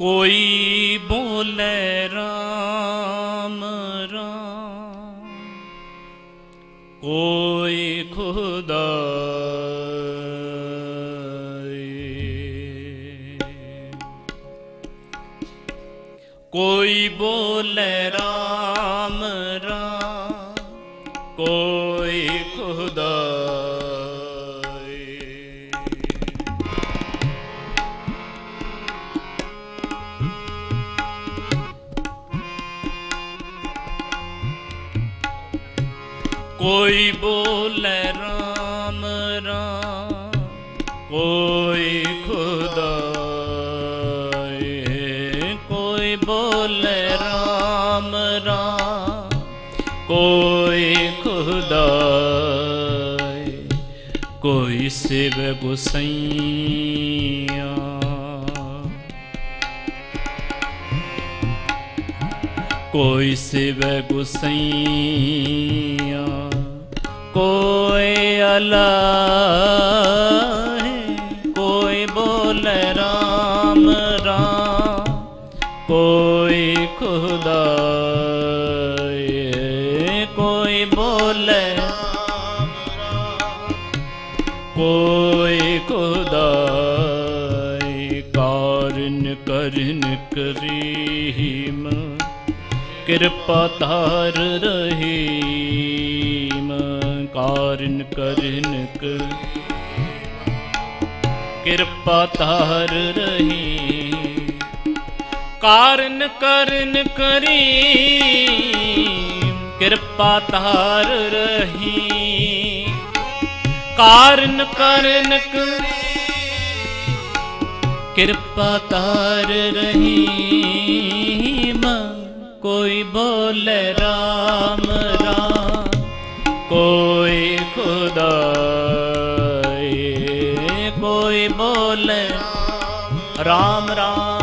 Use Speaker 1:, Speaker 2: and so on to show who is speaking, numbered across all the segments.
Speaker 1: ਕੋਈ ਬੋਲੇ ਰਾਮ ਰਾਮ। ਕੋਈ ਖੁਦਾ ਕੋਈ ਬੋਲੇ ਰਾਮ ਰਾਮ ਕੋਈ ਖੁਦਾ ਕੋਈ ਬੋਲੇ ਰਾਮ ਰਾਮ। ਕੋਈ ਖੁਦਾਏ, ਕੋਈ ਬੋਲੇ ਰਾਮ ਰਾਮ। ਕੋਈ ਖੁਦਾਏ, ਕੋਈ ਸਿਵ ਗੁਸਈਆ। ਕੋਈ ਸਿਵ ਗੁਸਈਆ। ਕੋਈ ਅਲਾਹੇ ਕੋਈ ਬੋਲੇ ਰਾਮ ਰਾਮ। ਕੋਈ ਖੁਦਾਏ ਕੋਈ ਬੋਲੇ ਕੋਈ ਖੁਦਾਈ ਕਾਰਨ, ਕਰਨ ਕਰੀਮ। ਕਿਰਪਾ ਧਾਰ ਰਹੀ ਕਾਰਨ ਕਰਨ ਕਿਰਪਾ ਧਾਰ ਰਹੀ। ਕਾਰਨ ਕਰਨ ਕਰੀ। ਕਿਰਪਾ ਧਾਰ ਰਹੀ। ਕਾਰਨ ਕਰਨ ਕਰੀ ਕਿਰਪਾ ਤਾਰ ਰਹੀਮ ਕੋਈ ਬੋਲੇ ਰਾਮ ਰਾਮ। ਕੋਈ ਖੁਦਾਏ ਕੋਈ ਬੋਲੇ ਰਾਮ ਰਾਮ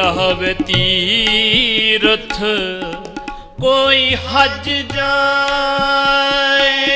Speaker 1: ਨਹਵੇ ਤੀਰਥ ਕੋਈ ਹਜ ਜਾਏ।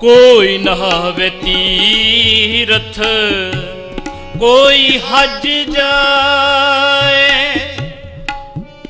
Speaker 1: ਕੋਈ ਨਹਾਵੇ ਤੀਰਥ ਕੋਈ ਹਜ ਜਾਏ।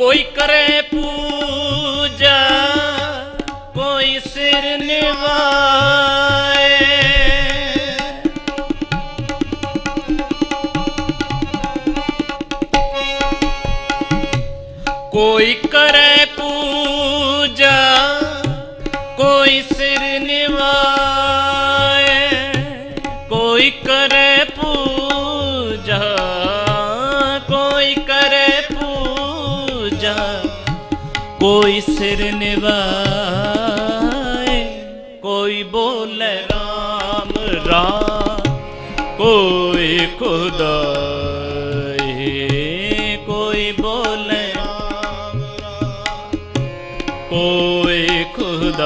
Speaker 1: ਕੋਈ ਕਰੇ ਪੂਜਾ ਕੋਈ ਸਿਰ ਨਿਵਾਏ। ਕੋਈ ਕੋਈ ਸਿਰ ਨਿਵਾਏ ਕੋਈ ਬੋਲੇ ਰਾਮ ਰਾਮ ਕੋਈ ਖੁਦਾਏ ਕੋਈ ਬੋਲੇ ਰਾਮ ਰਾਮ ਕੋਈ ਖੁਦਾਈ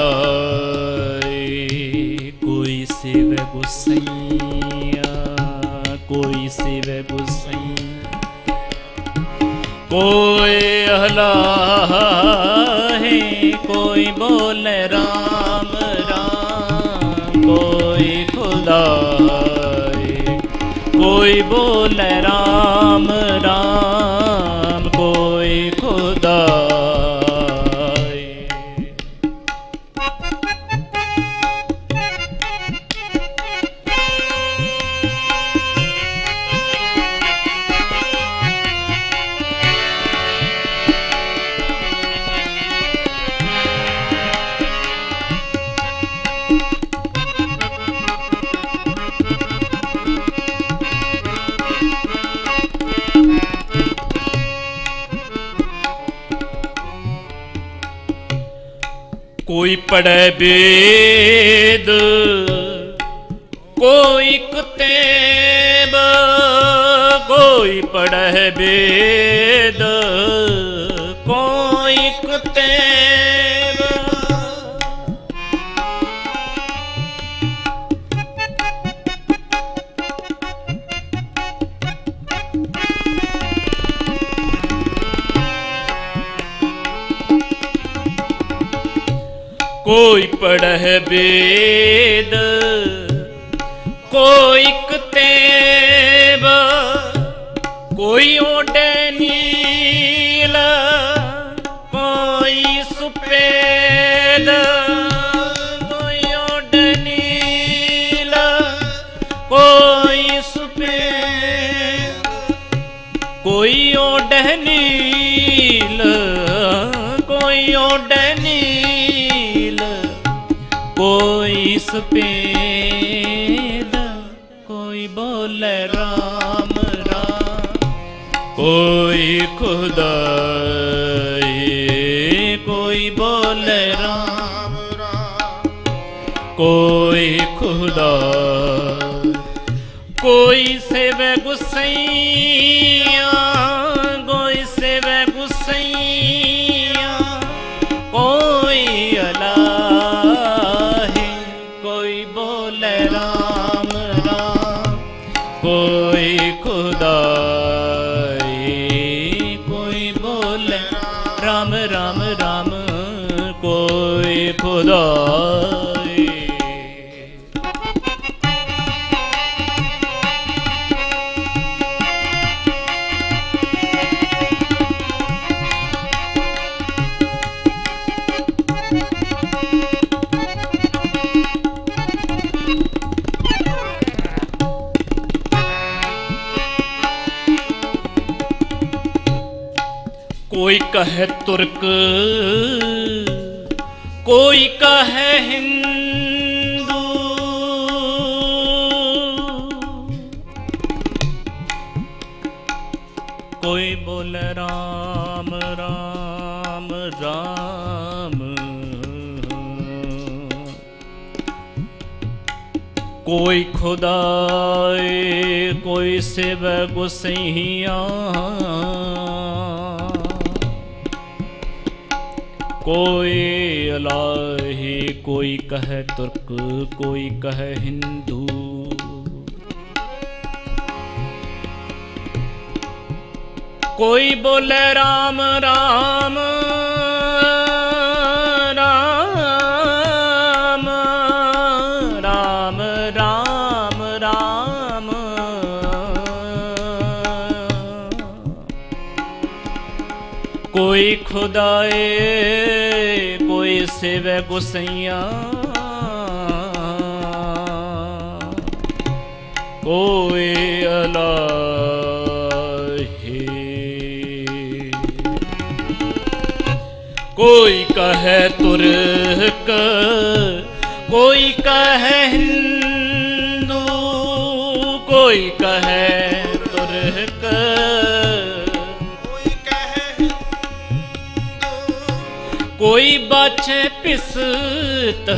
Speaker 1: ਕੋਈ ਸਿਵ ਗੁਸਈਆ ਕੋਈ ਸਿਵ ਗੁਸਈਆ ਕੋਈ ਅਹਲਾਹੇ ਕੋਈ ਬੋਲੇ ਰਾਮ ਰਾਮ ਕੋਈ ਖੁਦਾ ਕੋਈ ਬੋਲੇ ਰਾਮ ਕੋਈ ਪੜੈ ਵੇਦ ਕੋਈ ਕੁਤੇਬ ਕੋਈ ਪੜੈ ਵੇਦ। ਕੋਈ ਪੜਹਿ ਵੇਦ ਕੋਈ ਕਤੇਬ, ਕੋਈ ਓਡੇ ਨੀਲ, ਕੋਈ ਸੁਪੇਦ। ਕੋਈ ਓਡੇ ਨੀਲ, ਕੋਈ ਸੁਪੇਦ। ਕੋਈ ਓਡੇ ਨੀਲ, ਕੋਈ ਓਡੇ ਨੀਲ। ਕੋਈ ਸਪੇਦ, ਕੋਈ ਬੋਲੇ ਰਾਮ ਰਾਮ। ਕੋਈ ਖੁਦਾਈ, ਕੋਈ ਬੋਲੇ ਰਾਮ ਕੋਈ ਖੁਦਾ ਕੋਈ ਸੇਵੇ ਗੁਸਈਆ ਕੋਈ ਕੋਈ ਕਹੇ ਤੁਰਕ ਕੋਈ ਕਹੇ ਹਿੰਦੂ ਕੋਈ ਬੋਲ ਰਾਮ ਰਾਮ ਰਾਮ ਕੋਈ ਖੁਦਾਏ ਕੋਈ ਸਿਵ ਗੁਸਈਆ ਕੋਈ ਅਲਾਹੀ ਕੋਈ ਕਹੇ ਤੁਰਕ ਕੋਈ ਕਹੇ ਹਿੰਦੂ। ਕੋਈ ਬੋਲੇ ਰਾਮ ਰਾਮ। ਕੋਈ ਖੁਦਾਏ, ਕੋਈ ਸਿਵੇ ਗੁਸਈਆ। ਕੋਈ ਅਲਾਹੀ। ਕੋਈ ਕਹੈ ਤੁਰਕ, ਕੋਈ ਕਹੇ ਹਿੰਦੂ, ਕੋਈ ਕਹੇ ਬਾਛੇ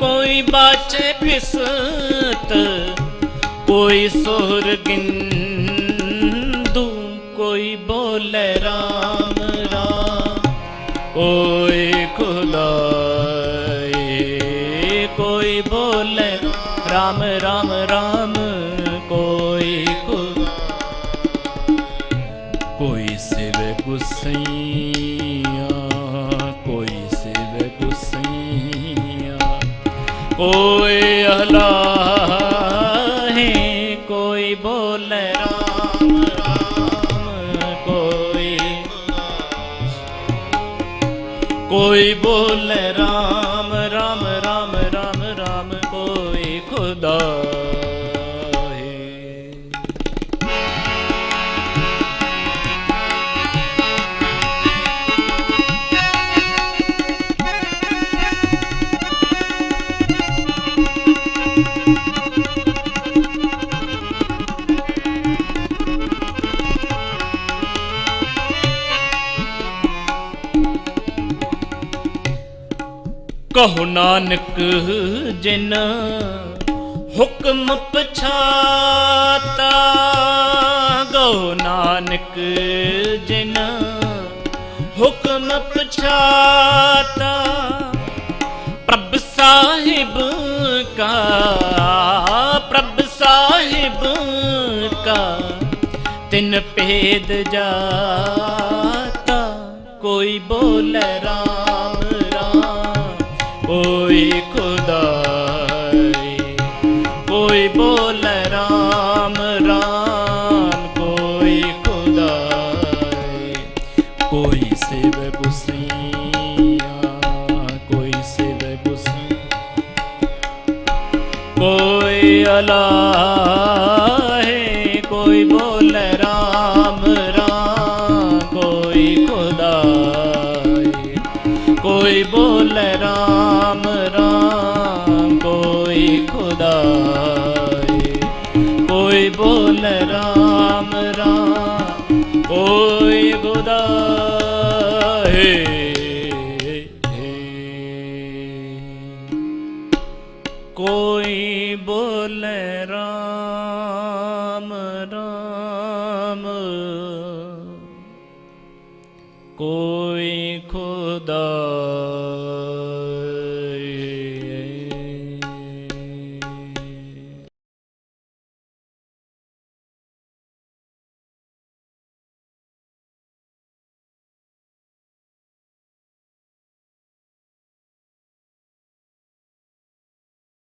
Speaker 1: ਕੋਈ ਬਾਛੇ ਪਿਸਤ ਕੋਈ ਸੁਰ ਗਿੰਦੂ ਕੋਈ ਬੋਲੇ ਰਾਮ। ਕੋਈ ਅਲਾਹੇ ਕੋਈ ਬੋਲੇ ਰਾਮ ਰਾਮ ਕੋਈ ਕੋਈ ਬੋਲੇ ਰਾਮ ਰਾਮ ਕਹੋ ਨਾਨਕ ਜਿਨ ਹੁਕਮ ਪਛਾਤਾ। ਗੋ ਨਾਨਕ ਜਿਨ ਹੁਕਮ ਪਛਾਤਾ। ਪ੍ਰਭ ਸਾਹਿਬ ਕਾ, ਪ੍ਰਭ ਸਾਹਿਬ ਕਾ, ਤਿਨ ਭੇਦ ਜਾਤਾ। ਕੋਈ ਬੋਲੇ ਰਾਮ ਕੋਈ ਸੇਵ ਗੁਸੀਆ ਕੋਈ ਸੇਵ ਗੁਸੀਆ ਕੋਈ ਅਲਾਹੇ, ਕੋਈ ਬੋਲੇ ਰਾਮ ਰਾਮ, ਕੋਈ ਖੁਦਾਏ। ਕੋਈ ਬੋਲੇ ਰਾਮ ਰਾਮ, ਕੋਈ ਖੁਦਾਏ। ਕੋਈ ਬੋਲੇ ਰਾਮ ਰਾਮ, ਕੋਈ ਖੁਦਾਏ ਕੋਈ ਬੋਲੇ ਰਾਮ ਰਾਮ। ਕੋਈ ਖੁਦਾ